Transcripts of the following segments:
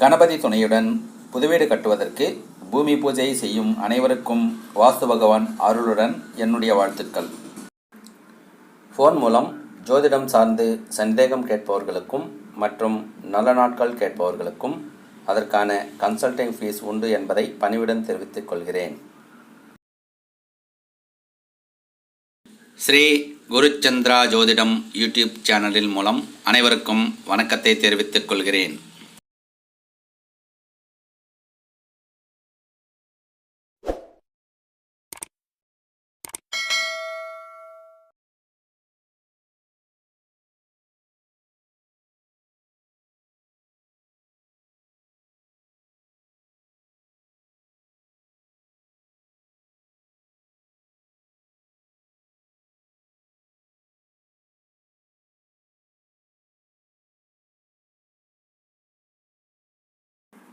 கணபதி துணையுடன் புதுவீடு கட்டுவதற்கு பூமி பூஜை செய்யும் அனைவருக்கும் வாஸ்து பகவான் அருளுடன் என்னுடைய வாழ்த்துக்கள். ஃபோன் மூலம் ஜோதிடம் சார்ந்து சந்தேகம் கேட்பவர்களுக்கும் மற்றும் நல்ல நாட்கள் கேட்பவர்களுக்கும் அதற்கான கன்சல்டிங் ஃபீஸ் உண்டு என்பதை பணிவுடன் தெரிவித்துக் கொள்கிறேன். ஸ்ரீ குருச்சந்திரா ஜோதிடம் யூடியூப் சேனலின் மூலம் அனைவருக்கும் வணக்கத்தை தெரிவித்துக் கொள்கிறேன்.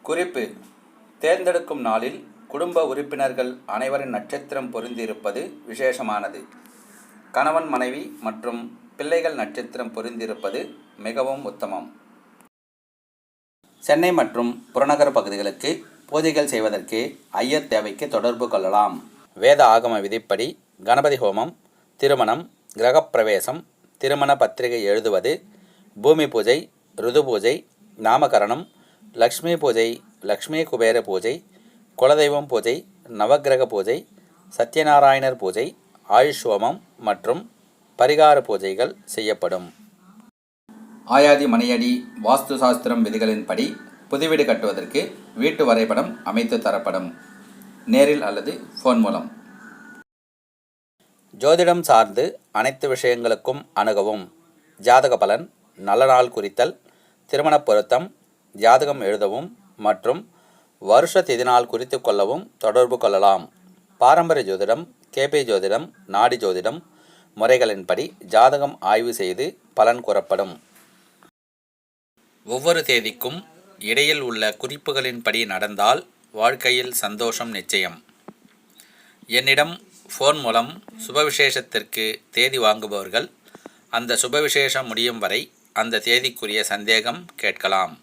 குறிப்பு தேர்ந்தெடுக்கும் நாளில் குடும்ப உறுப்பினர்கள் அனைவரின் நட்சத்திரம் பொருந்தியிருப்பது விசேஷமானது. கணவன் மனைவி மற்றும் பிள்ளைகள் நட்சத்திரம் பொருந்தியிருப்பது மிகவும் உத்தமம். சென்னை மற்றும் புறநகர் பகுதிகளுக்கு பூஜைகள் செய்வதற்கு ஐயர் தேவைக்கு தொடர்பு கொள்ளலாம். வேத ஆகம விதிப்படி கணபதி ஹோமம் திருமணம் கிரகப்பிரவேசம் திருமண பத்திரிகை எழுதுவது பூமி பூஜை ருது பூஜை நாமகரணம் லக்ஷ்மி பூஜை லக்ஷ்மி குபேர பூஜை குலதெய்வம் பூஜை நவக்கிரக பூஜை சத்யநாராயணர் பூஜை ஆயுஷ் ஹோமம் மற்றும் பரிகார பூஜைகள் செய்யப்படும். ஆயாதி மணியடி வாஸ்து சாஸ்திரம் விதிகளின்படி புதுவீடு கட்டுவதற்கு வீட்டு வரைபடம் அமைத்து தரப்படும். நேரில் அல்லது ஃபோன் மூலம். ஜோதிடம் சார்ந்து அனைத்து விஷயங்களுக்கும் அணுகவும். ஜாதக பலன் நல்ல நாள் குறித்தல் திருமணப் பொருத்தம் ஜாதகம் எழுதவும் மற்றும் வருஷ திதினால் குறித்து கொள்ளவும் தொடர்பு கொள்ளலாம். பாரம்பரிய ஜோதிடம் கேபி ஜோதிடம் நாடி ஜோதிடம் முறைகளின்படி ஜாதகம் ஆய்வு செய்து பலன் கூறப்படும். ஒவ்வொரு தேதிக்கும் இடையில் உள்ள குறிப்புகளின்படி நடந்தால் வாழ்க்கையில் சந்தோஷம் நிச்சயம். என்னிடம் ஃபோன் மூலம் சுபவிசேஷத்திற்கு தேதி வாங்குபவர்கள் அந்த சுபவிசேஷம் முடியும் வரை அந்த தேதிக்குரிய சந்தேகம் கேட்கலாம்.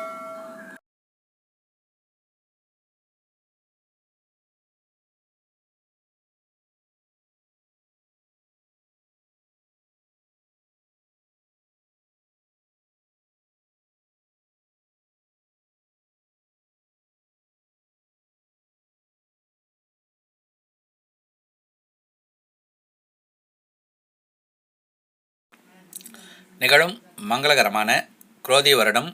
நிகழும் மங்களகரமான குரோதி வருடம்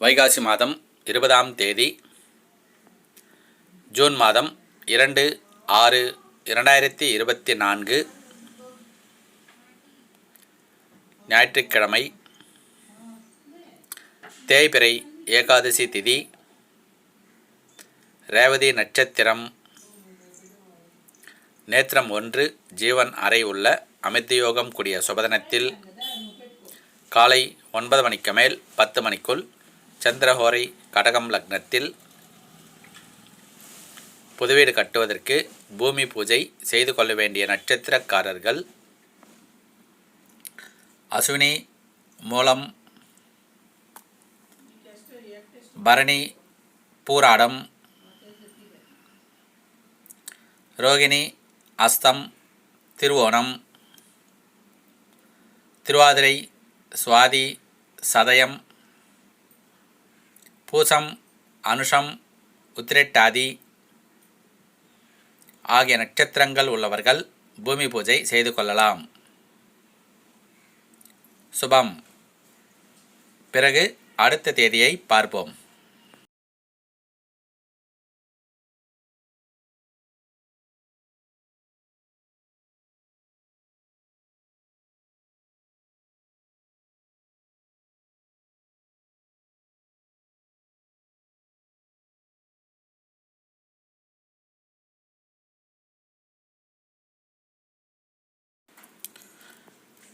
வைகாசி மாதம் இருபதாம் தேதி ஜூன் மாதம் இரண்டு ஆறு இரண்டாயிரத்தி இருபத்தி நான்கு ஞாயிற்றுக்கிழமை தேய்பிறை ஏகாதசி திதி ரேவதி நட்சத்திரம் நேத்திரம் ஒன்று ஜீவன் அறை உள்ள அமிர்த யோகம் கூடிய சுபதனத்தில் காலை ஒன்பது மணிக்கு மேல் பத்து மணிக்குள் சந்திரஹோரை கடகம் லக்னத்தில் புதுவீடு கட்டுவதற்கு பூமி பூஜை செய்து கொள்ள வேண்டிய நட்சத்திரக்காரர்கள் அஸ்வினி மூலம் பரணி பூராடம் ரோகிணி அஸ்தம் திருவோணம் திருவாதிரை சுவாதி சதயம் பூசம் அனுஷம் உத்திரெட்டாதி ஆகிய நட்சத்திரங்கள் உள்ளவர்கள் பூமி பூஜை செய்து கொள்ளலாம். சுபம். பிறகு அடுத்த தேதியை பார்ப்போம்.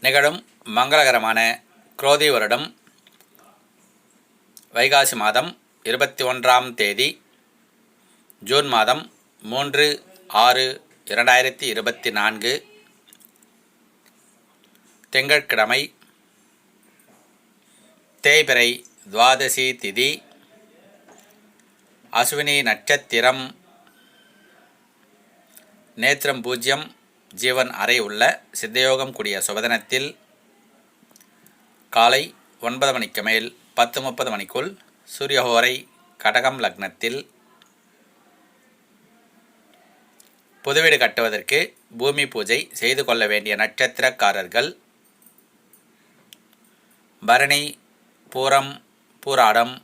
நிகழும் மங்களகரமான குரோதி வருடம் வைகாசி மாதம் இருபத்தி ஒன்றாம் தேதி ஜூன் மாதம் மூன்று ஆறு இரண்டாயிரத்தி இருபத்தி நான்கு திங்கட்கிழமை தேய்பிறை துவாதசி திதி அஸ்வினி நட்சத்திரம் நேத்திரம் பூஜ்ஜியம் ஜீவன் அறை உள்ள சித்தயோகம் கூடிய சுபதினத்தில் காலை ஒன்பது மணிக்கு மேல் பத்து முப்பது மணிக்குள் சூரியஹோரை கடகம் லக்னத்தில் புதுவீடு கட்டுவதற்கு பூமி பூஜை செய்து கொள்ள வேண்டிய நட்சத்திரக்காரர்கள் பரணி பூரம் பூராடம்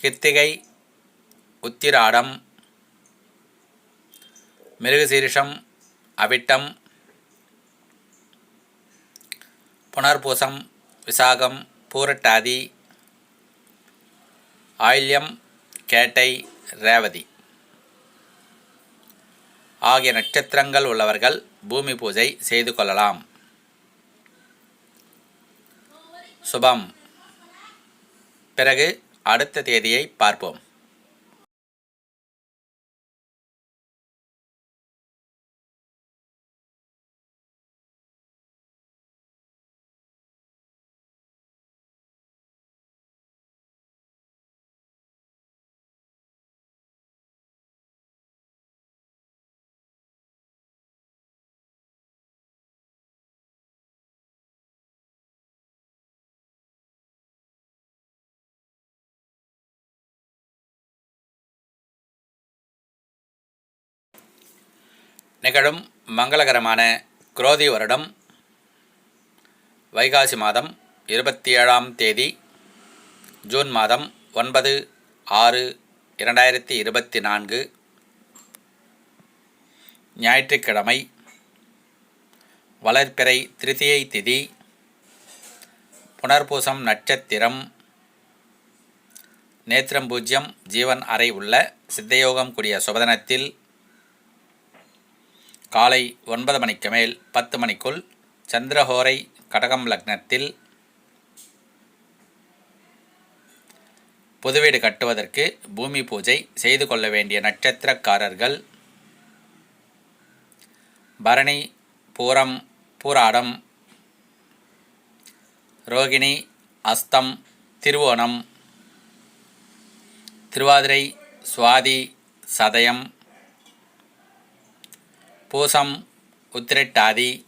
கித்திகை உத்திராடம் மிருகசீரிஷம் அவிட்டம் புனர்பூசம் விசாகம் பூரட்டாதி ஆயில்யம் கேட்டை ரேவதி. ஆகிய நட்சத்திரங்கள் உள்ளவர்கள் பூமி பூஜை செய்து கொள்ளலாம். சுபம். பிறகு அடுத்த தேதியை பார்ப்போம். நிகழும் மங்களகரமான குரோதி வருடம் வைகாசி மாதம் இருபத்தி ஏழாம் தேதி ஜூன் மாதம் ஒன்பது ஆறு இரண்டாயிரத்தி இருபத்தி நான்கு ஞாயிற்றுக்கிழமை வளர்ப்பிறை திருதியை திதி புனர்பூசம் நட்சத்திரம் நேத்திரம் பூஜ்யம் ஜீவன் அறை உள்ள சித்தயோகம் கூடிய சுபதனத்தில் காலை ஒன்பது மணிக்கு மேல் பத்து மணிக்குள் சந்திரஹோரை கடகம் லக்னத்தில் புதுவீடு கட்டுவதற்கு பூமி பூஜை செய்து கொள்ள வேண்டிய நட்சத்திரக்காரர்கள் பரணி பூரம் பூராடம் ரோகிணி அஸ்தம் திருவோணம் திருவாதிரை சுவாதி சதயம் பூசம் உத்திரட்டாதி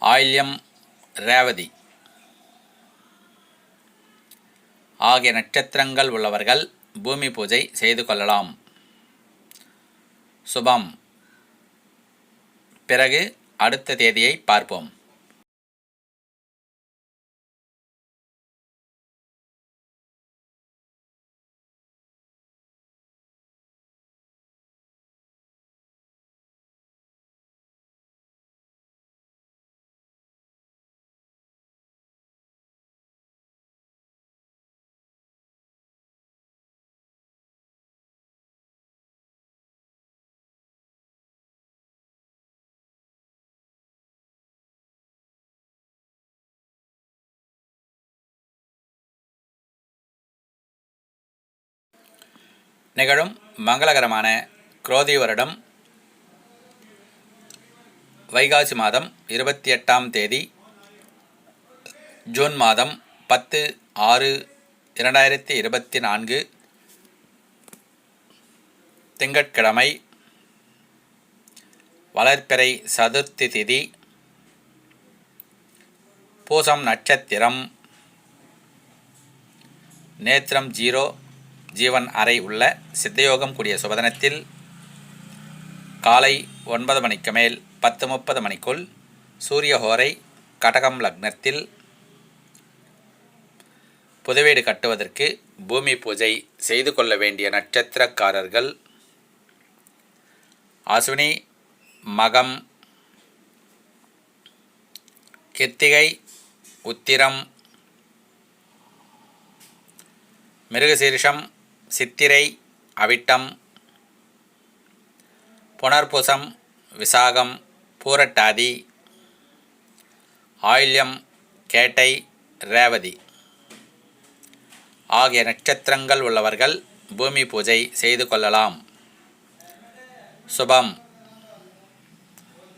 ஆயில்யம் ரேவதி. ஆகிய நட்சத்திரங்கள் உள்ளவர்கள் பூமி பூஜை செய்து கொள்ளலாம். சுபம். பிறகு அடுத்த தேதியை பார்ப்போம். நிகழும் மங்களகரமான குரோதி வருடம் வைகாசி மாதம் இருபத்தி எட்டாம் தேதி ஜூன் மாதம் பத்து ஆறு இரண்டாயிரத்தி இருபத்தி நான்கு திங்கட்கிழமை வளர்ப்பிறை சதுர்த்தி திதி பூசம் நட்சத்திரம் நேத்திரம் ஜீரோ ஜீவன் அறை உள்ள சித்தயோகம் கூடிய சுபதனத்தில் காலை ஒன்பது மணிக்கு மேல் பத்து முப்பது மணிக்குள் சூரியஹோரை கடகம் லக்னத்தில் புதுவீடு கட்டுவதற்கு பூமி பூஜை செய்து கொள்ள வேண்டிய நட்சத்திரக்காரர்கள் அசுனி மகம் கிருத்திகை உத்திரம் மிருகசீரிஷம் சித்திரை அவிட்டம் புனர்பூசம் விசாகம் பூரட்டாதி ஆயில்யம் கேட்டை ரேவதி. ஆகிய நட்சத்திரங்கள் உள்ளவர்கள் பூமி பூஜை செய்து கொள்ளலாம். சுபம்.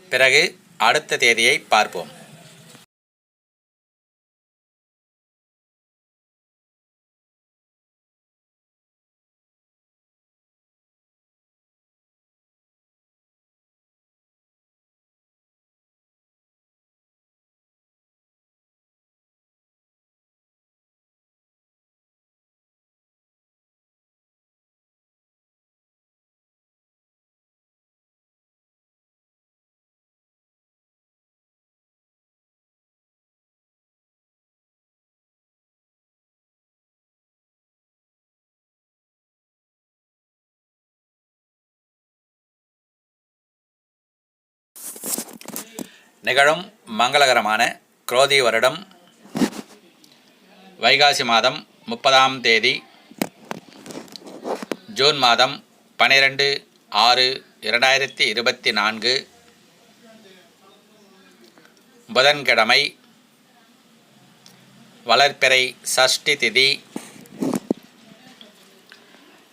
பிறகு அடுத்த தேதியை பார்ப்போம். நிகழும் மங்களகரமான குரோதி வருடம் வைகாசி மாதம் முப்பதாம் தேதி ஜூன் மாதம் பனிரெண்டு ஆறு இரண்டாயிரத்தி இருபத்தி நான்கு புதன்கிழமை வளர்ப்பிறை சஷ்டி திதி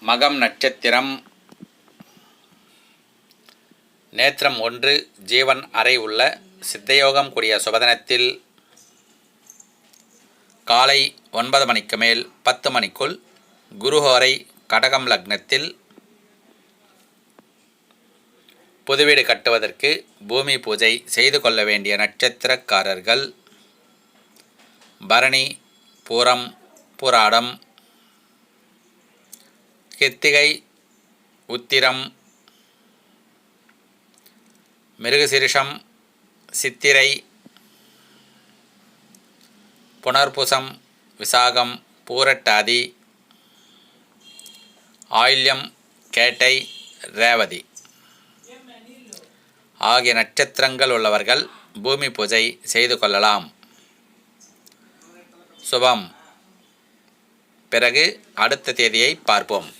மகம் நட்சத்திரம் நேத்திரம் ஒன்று ஜீவன் அறை உள்ள சித்தயோகம் கூடிய சுபதினத்தில் காலை ஒன்பது மணிக்கு மேல் பத்து மணிக்குள் குருஹோரை கடகம் லக்னத்தில் புதுவீடு கட்டுவதற்கு பூமி பூஜை செய்து கொள்ள வேண்டிய நட்சத்திரக்காரர்கள் பரணி பூரம் பூராடம் கித்திகை உத்திரம் மிருகசிரிஷம் சித்திரை புனர்புசம் விசாகம் பூரட்டாதி ஆயில்யம் கேட்டை ரேவதி. ஆகிய நட்சத்திரங்கள் உள்ளவர்கள் பூமி பூஜை செய்து கொள்ளலாம். சுபம். பிறகு அடுத்த தேதியை பார்ப்போம்.